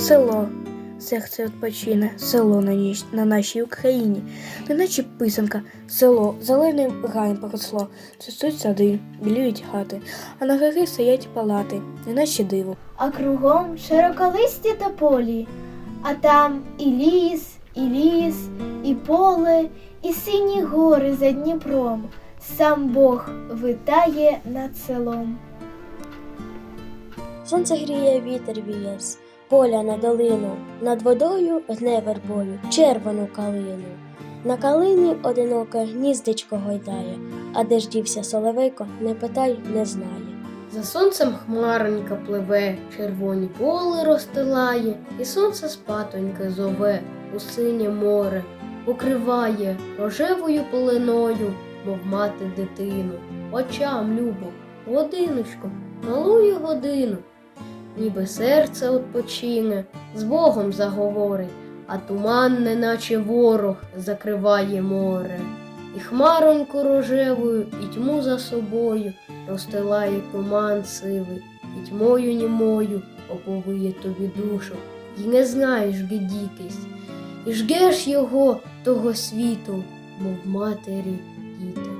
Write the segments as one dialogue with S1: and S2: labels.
S1: село. Серце відпочине, село на ніч на нашій Україні, неначе писанка, село зеленим гаєм поросло, цвітуть сади, білюють хати, а на гори стоять палати, неначе диво.
S2: а кругом широколисті та полі, а там і ліс, і ліс, і поле, і сині гори за Дніпром. Сам Бог витає над селом.
S3: Сонце гріє вітер віє з поля на долину, над водою гне вербою червону калину. На калині одиноке гніздечко гойдає, а де ж дівся соловейко, не питай, не знає.
S4: За сонцем хмаронька пливе, червоні поли розстилає, і сонце спатоньке зове у синє море, покриває рожевою полиною, мов мати дитину. Очам любо, годиночко, малую годину, ніби серце odpoчине, з Богом заговорить, а туман, неначе ворог, закриває море. І хмароньку рожевою, і тьму за собою розстилає туман сивий, і тьмою німою оповиє тобі душу, і не знаєш, де дітись, і жгеш його того світу, мов матері діти.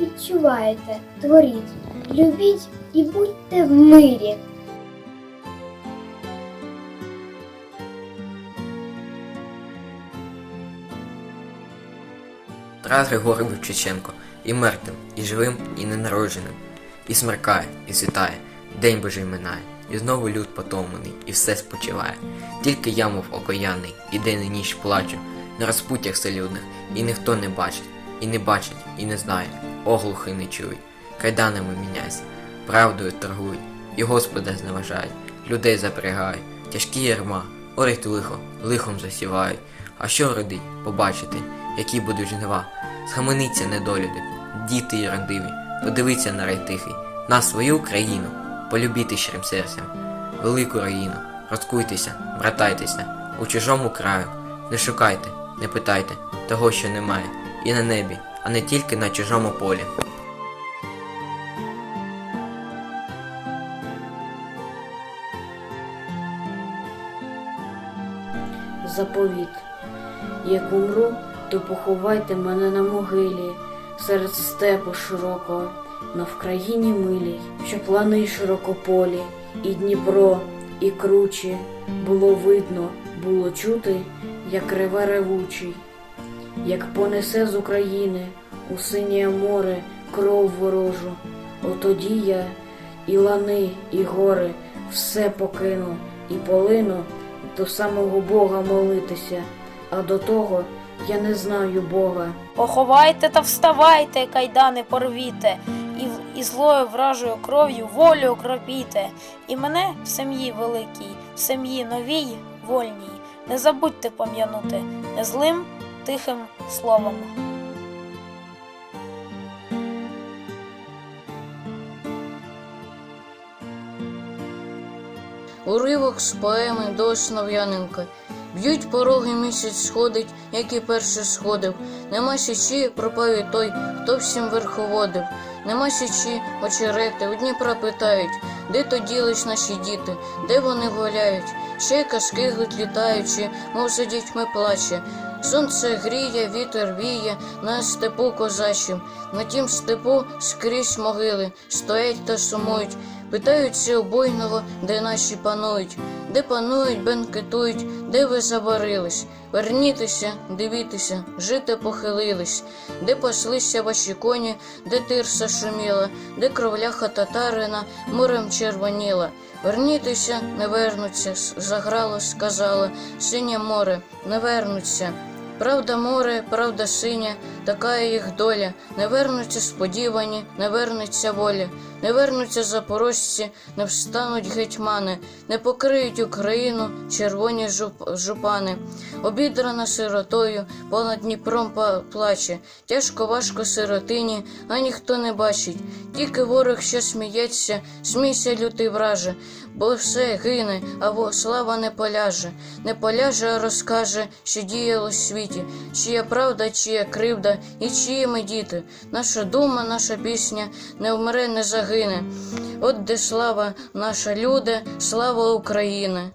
S2: відчувайте, творіть, любіть і будьте в мирі.
S5: Тарас Григорович Чеченко і мертвим, і живим, і ненародженим. І смеркає, і світає, день Божий минає, і знову люд потомлений, і все спочиває. Тільки я, мов окояний, і день і ніч плачу, на розпуттях селюдних, і ніхто не бачить, і не бачить, і не знає, оглухи не чують, кайданами міняйся, правдою торгують, і Господа зневажають, людей запрягають, тяжкі ярма, орить лихо, лихом засівають. А що родить, побачити, які будуть жнива, схаменіться недолюди, діти й родиві, подивіться на рай тихий, на свою країну, полюбіти щирим серцем, велику країну, розкуйтеся, братайтеся, у чужому краю, не шукайте, не питайте того, що немає, і на небі, а не тільки на чужому полі.
S6: заповіт. Як умру, то поховайте мене на могилі, серед степу широкого, на Вкраїні милій, що плани широкополі, і Дніпро, і кручі, було видно, було чути, як реве ревучий, як понесе з України у синє море кров ворожу. Отоді я і лани, і гори все покину, і полину до самого Бога молитися, а до того я не знаю Бога.
S7: Поховайте та вставайте, кайдани порвіте, і, і злою вражою кров'ю волю окропіте, і мене в сім'ї великій, в сім'ї новій, вольній. Не забудьте пом'янути не злим, тихим словом.
S8: Уривок з поеми до Слов'яненка. Б'ють пороги місяць сходить, як і перше сходив. Нема січі, пропав і той, хто всім верховодив. Нема січі, очерети, у Дніпра питають, де то ділись наші діти, де вони гуляють. Ще й казки літаючи, мов за дітьми плаче. Сонце гріє, вітер віє на степу козачим. На тім степу скрізь могили стоять та сумують. Питаються обойного, де наші панують, де панують, бенкетують, де ви забарились. Вернітеся, дивіться, жити похилились, де паслися ваші коні, де тирса шуміла, де кровляха татарина морем червоніла. Вернітеся, не вернуться, заграло, сказала, синє море, не вернуться. Правда море, правда синя, така їх доля. Не вернуться сподівані, не вернеться воля, не вернуться запорожці, не встануть гетьмани, не покриють Україну червоні жуп- жупани. Обідрана сиротою, понад Дніпром плаче. Тяжко важко сиротині, а ніхто не бачить. Тільки ворог, що сміється, смійся лютий враже, бо все гине, а слава не поляже. Не поляже, а розкаже, що діяло в світі, чия правда, чия кривда і чиї ми діти. Наша дума, наша пісня не вмре, не загине. От де слава наша люди, слава України.